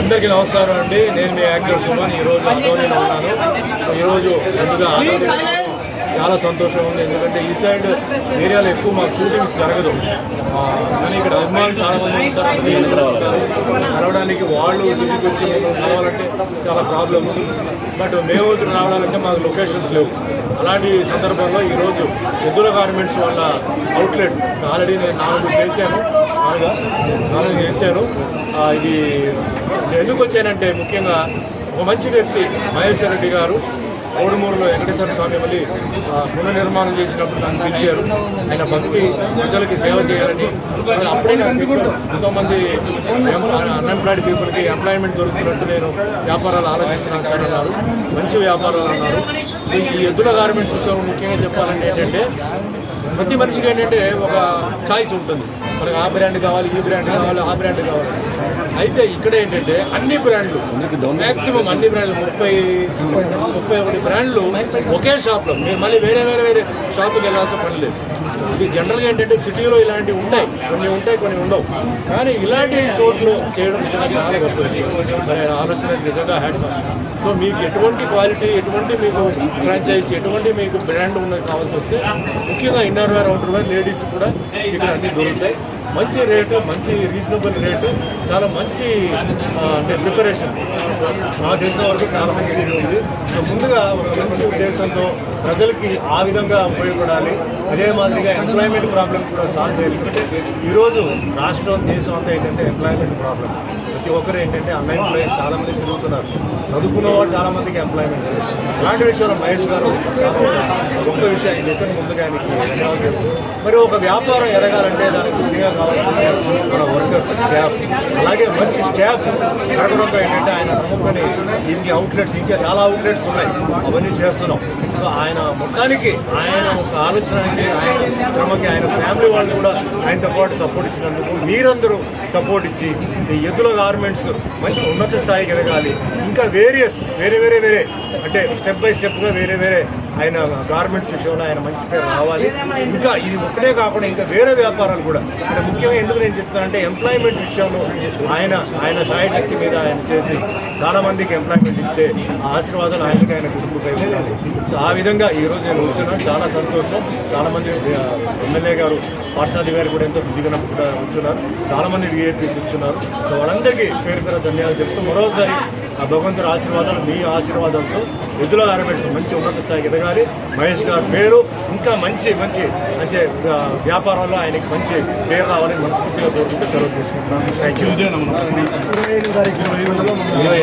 అందరికీ నమస్కారం అండి. నేను మీ యాక్టర్ సుమన్ ఈరోజు ఆదోనిలో ఉన్నాను. ఈరోజు ముందుగా చాలా సంతోషం ఉంది. ఎందుకంటే ఈ సైడ్ ఏరియాలో ఎక్కువ మాకు షూటింగ్స్ జరగదు. కానీ ఇక్కడ అభిమానులు చాలా మంది ఉంటారు. కలవడానికి వాళ్ళు సిటీకి వచ్చి మేము కలవాలంటే చాలా ప్రాబ్లమ్స్. బట్ మేము ఇక్కడ రావడాలంటే మాకు లొకేషన్స్ లేవు. అలాంటి సందర్భంలో ఈరోజు ఎద్దుల గార్మెంట్స్ వాళ్ళ అవుట్లెట్ ఆల్రెడీ నేను నాలుగు చేశాను. నాలుగా నాలుగు చేశాను ఇది ఎందుకు వచ్చానంటే ముఖ్యంగా ఒక మంచి వ్యక్తి మహేశ్వర రెడ్డి గారు ఓడుమూరులో వెంకటేశ్వర స్వామి మళ్ళీ ఆ, పునర్నిర్మాణం చేసినప్పుడు నన్ను పిలిచారు. ఆయన భక్తి ప్రజలకి సేవ చేయాలని. అప్పుడే నాకు చెప్పారు. ఎంతోమంది అన్ఎంప్లాయిడ్ పీపుల్కి ఎంప్లాయ్మెంట్ దొరుకుతున్నట్టు నేను వ్యాపారాలు ఆలోచిస్తున్నాను సార్ అన్నారు. మంచి వ్యాపారాలు అన్నారు. సో ఈ ఎద్దుల గార్మెంట్స్ విషయంలో ముఖ్యంగా చెప్పాలంటే ఏంటంటే ప్రతి మనిషికి ఏంటంటే ఒక చాయిస్ ఉంటుంది. మనకు ఆ బ్రాండ్ కావాలి ఈ బ్రాండ్ కావాలి ఆ బ్రాండ్ కావాలి. అయితే ఇక్కడ ఏంటంటే అన్ని బ్రాండ్లు మ్యాక్సిమం అన్ని బ్రాండ్లు ముప్పై ముప్పై ఒకటి బ్రాండ్లు ఒకే షాప్లో మీరు మళ్ళీ వేరే వేరే వేరే షాపుకి వెళ్ళాల్సిన పని లేదు. ఇది జనరల్గా ఏంటంటే సిటీలో ఇలాంటివి ఉంటాయి. కొన్ని ఉంటాయి కొన్ని ఉండవు. కానీ ఇలాంటి చోట్లు చేయడం నిజంగా చాలా గొప్ప విషయం. మరి ఆలోచన నిజంగా హ్యాట్స్ సో మీకు ఎటువంటి క్వాలిటీ ఎటువంటి మీకు ఫ్రాంచైజ్ ఎటువంటి మీకు బ్రాండ్ ఉన్నది కావాల్సి వస్తే ముఖ్యంగా inner wear outer wear ladies కూడా ఇక్కడ అన్నీ దొరుకుతాయి. మంచి రేటు మంచి రీజనబుల్ రేటు చాలా మంచి అంటే ప్రిపరేషన్ నాకు తెలిసిన వరకు చాలా మంచి ఇది ఉంది. సో ముందుగా ఒక మంచి ఉద్దేశంతో ప్రజలకి ఆ విధంగా ఉపయోగపడాలి. అదే మాదిరిగా ఎంప్లాయ్మెంట్ ప్రాబ్లం కూడా సాల్వ్ చేయాలి. ఎందుకంటే ఈరోజు రాష్ట్రం దేశం అంతా ఏంటంటే ఎంప్లాయ్మెంట్ ప్రాబ్లం ప్రతి ఒక్కరు ఏంటంటే అన్ఎంప్లాయీస్ చాలామంది తిరుగుతున్నారు. చదువుకున్న వాళ్ళు చాలామందికి ఎంప్లాయ్మెంట్ అలాంటి విషయంలో మహేష్ గారు చాలా గొప్ప విషయాన్ని చేశారు. ముందుగా ఆయనకి ధన్యవాదాలు మరి ఒక వ్యాపారం ఎదగాలంటే దానికి ముఖ్యంగా కావాల్సింది మన వర్కర్స్ స్టాఫ్ అలాగే మంచి స్టాఫ్ నడపడంతో ఏంటంటే ఆయన నమ్ముకొని ఇన్ని అవుట్లెట్స్ ఇంకా చాలా అవుట్లెట్స్ ఉన్నాయి. అవన్నీ చేస్తున్నాం. సో ఆయన మొత్తానికి ఆయన ఒక ఆలోచనకి ఆయన శ్రమకి ఆయన ఫ్యామిలీ వాళ్ళు కూడా ఆయనతో పాటు సపోర్ట్ ఇచ్చినందుకు మీరందరూ సపోర్ట్ ఇచ్చి ఈ ఎద్దుల గార్మెంట్స్ మంచి ఉన్నత స్థాయికి ఎదగాలి. ఇంకా వేరియస్ వేరే వేరే వేరే అంటే స్టెప్ బై స్టెప్గా వేరే వేరే ఆయన గార్మెంట్స్ విషయంలో ఆయన మంచి పేరు రావాలి. ఇంకా ఇది ఒక్కటే కాకుండా ఇంకా వేరే వ్యాపారాలు కూడా. అంటే ముఖ్యంగా ఎందుకు నేను చెప్తానంటే ఎంప్లాయ్మెంట్ విషయంలో ఆయన ఆయన సాయశక్తి మీద ఆయన చేసి చాలామందికి ఎంప్లాయ్మెంట్ ఇస్తే ఆ ఆశీర్వాదాలు ఆయనకి ఆయన కుటుంబపై ఉండాలి. సో ఆ విధంగా ఈ రోజు నేను వచ్చున్నాను చాలా సంతోషం. చాలామంది ఎమ్మెల్యే గారు పార్సాది గారు కూడా ఎంతో బిజీగా కూడా వచ్చున్నారు చాలా మంది విఐపీస్ వచ్చున్నారు. సో వాళ్ళందరికీ పేరు పేరు ధన్యవాదాలు చెప్తూ మరోసారి ఆ భగవంతుడి ఆశీర్వాదాలు మీ ఆశీర్వాదంతో ఎద్దుల గార్మెంట్స్ మంచి ఉన్నత స్థాయికి ఎదగాలి. మహేష్ గారి పేరు ఇంకా మంచి మంచి మంచి ఆ, వ్యాపారాల్లో ఆయనకి మంచి పేరు రావాలని మనస్ఫూర్తిగా కోరుకుంటూ సెలవు తీసుకుంటున్నాను. Thank you